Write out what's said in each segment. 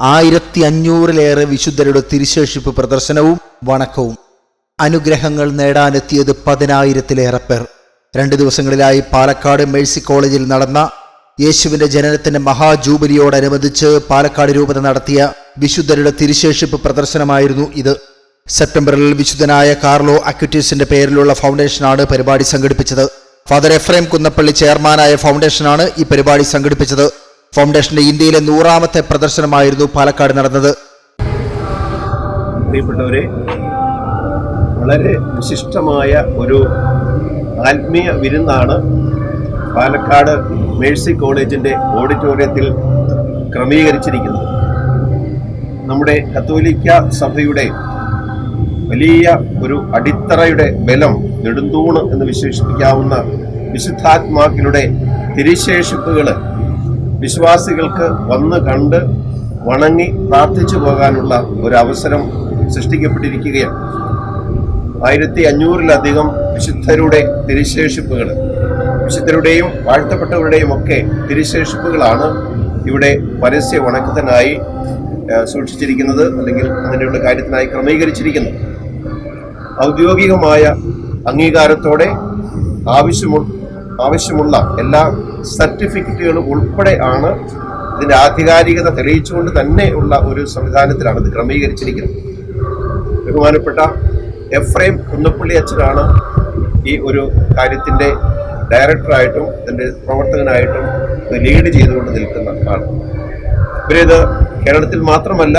ആയിരത്തി അഞ്ഞൂറിലേറെ വിശുദ്ധരുടെ തിരുശേഷിപ്പ് പ്രദർശനവും വണക്കവും. അനുഗ്രഹങ്ങൾ നേടാനെത്തിയത് പതിനായിരത്തിലേറെ പേർ. രണ്ട് ദിവസങ്ങളിലായി പാലക്കാട് മേഴ്സി കോളേജിൽ നടന്ന യേശുവിന്റെ ജനനത്തിന്റെ മഹാജൂബിലിയോടനുബന്ധിച്ച് പാലക്കാട് രൂപത നടത്തിയ വിശുദ്ധരുടെ തിരുശേഷിപ്പ് പ്രദർശനമായിരുന്നു ഇത്. സെപ്റ്റംബറിൽ വിശുദ്ധനായ കാർലോ അക്വിറ്റീസിന്റെ പേരിലുള്ള ഫൗണ്ടേഷനാണ് പരിപാടി സംഘടിപ്പിച്ചത്. ഫാദർ എഫ്രൈം കുന്നപ്പള്ളി ചെയർമാനായ ഫൗണ്ടേഷനാണ് ഈ പരിപാടി സംഘടിപ്പിച്ചത്. ഫൗണ്ടേഷന്റെ ഇന്ത്യയിലെ നൂറാമത്തെ പ്രദർശനമായിരുന്നു പാലക്കാട് നടന്നത്. പ്രിയപ്പെട്ടവരെ വളരെ വിശിഷ്ടമായ ഒരു ആത്മീയ വിരുന്നാണ് പാലക്കാട് മേഴ്സി കോളേജിന്റെ ഓഡിറ്റോറിയത്തിൽ ക്രമീകരിച്ചിരിക്കുന്നത്. നമ്മുടെ കത്തോലിക്ക സഭയുടെ വലിയ ഒരു അടിത്തറയുടെ ബലം നെടുന്തൂണ് എന്ന് വിശേഷിപ്പിക്കാവുന്ന വിശുദ്ധാത്മാക്കളുടെ തിരിശേഷിപ്പുകൾ വിശ്വാസികൾക്ക് വന്ന് കണ്ട് വണങ്ങി പ്രാർത്ഥിച്ചു പോകാനുള്ള ഒരു അവസരം സൃഷ്ടിക്കപ്പെട്ടിരിക്കുകയാണ്. ആയിരത്തി അഞ്ഞൂറിലധികം വിശുദ്ധരുടെ തിരിശേഷിപ്പുകൾ വിശുദ്ധരുടെയും വാഴ്ത്തപ്പെട്ടവരുടെയും ഒക്കെ തിരിശേഷിപ്പുകളാണ് ഇവിടെ പരസ്യ വണക്കത്തിനായി സൂക്ഷിച്ചിരിക്കുന്നത് അല്ലെങ്കിൽ അതിനുള്ള കാര്യത്തിനായി ക്രമീകരിച്ചിരിക്കുന്നത്. ഔദ്യോഗികമായ അംഗീകാരത്തോടെ ആവശ്യമു ആവശ്യമുള്ള എല്ലാ സർട്ടിഫിക്കറ്റുകളും ഉൾപ്പെടെ ആണ് ഇതിന്റെ ആധികാരികത തെളിയിച്ചുകൊണ്ട് തന്നെ ഉള്ള ഒരു സംവിധാനത്തിലാണ് ഇത് ക്രമീകരിച്ചിരിക്കുന്നത്. ബഹുമാനപ്പെട്ട എഫ്രൈം കുന്നപ്പള്ളി അച്ഛനാണ് ഈ ഒരു കാര്യത്തിന്റെ ഡയറക്ടറായിട്ടും ഇതിന്റെ പ്രവർത്തകനായിട്ടും ലീഡ് ചെയ്തുകൊണ്ട് നിൽക്കുന്ന ആൾ. ഇവരിത് കേരളത്തിൽ മാത്രമല്ല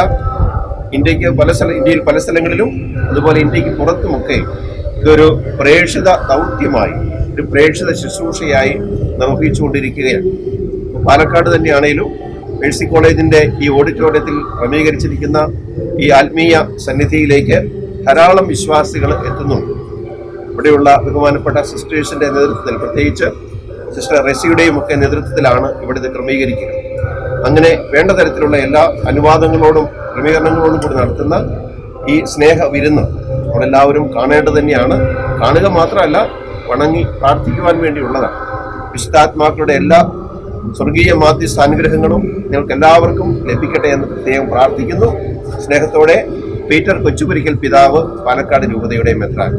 ഇന്ത്യയ്ക്ക് പല സ്ഥല ഇന്ത്യയിൽ പല സ്ഥലങ്ങളിലും അതുപോലെ ഇന്ത്യയ്ക്ക് പുറത്തുമൊക്കെ ഇതൊരു പ്രേക്ഷിത ദൗത്യമായി ഒരു പ്രേക്ഷിത ശുശ്രൂഷയായി നിർവഹിച്ചുകൊണ്ടിരിക്കുകയാണ് പാലക്കാട് തന്നെയാണേലും മേഴ്സി കോളേജിന്റെ ഈ ഓഡിറ്റോറിയത്തിൽ ക്രമീകരിച്ചിരിക്കുന്ന ഈ ആത്മീയ സന്നിധിയിലേക്ക് ധാരാളം വിശ്വാസികൾ എത്തുന്നുണ്ട്. ഇവിടെയുള്ള ബഹുമാനപ്പെട്ട സിസ്റ്റേഴ്സിന്റെ നേതൃത്വത്തിൽ പ്രത്യേകിച്ച് സിസ്റ്റർ റെസിയുടെയും ഒക്കെ നേതൃത്വത്തിലാണ് ഇവിടെ ഇത് ക്രമീകരിക്കുക. അങ്ങനെ വേണ്ട തരത്തിലുള്ള എല്ലാ അനുവാദങ്ങളോടും ക്രമീകരണങ്ങളോടും കൂടി നടത്തുന്ന ഈ സ്നേഹ വിരുന്ന് നമ്മളെല്ലാവരും കാണേണ്ടത് തന്നെയാണ്. കാണുക മാത്രമല്ല വണങ്ങി പ്രാർത്ഥിക്കുവാൻ വേണ്ടിയുള്ളതാണ്. വിശുദ്ധാത്മാക്കളുടെ എല്ലാ സ്വർഗീയ മാധ്യസ്ഥ അനുഗ്രഹങ്ങളും നിങ്ങൾക്ക് എല്ലാവർക്കും ലഭിക്കട്ടെ എന്ന് പ്രത്യേകം പ്രാർത്ഥിക്കുന്നു. സ്നേഹത്തോടെ പീറ്റർ കൊച്ചുപുരിക്കൽ പിതാവ് പാലക്കാട് രൂപതയുടെ മെത്രാൻ.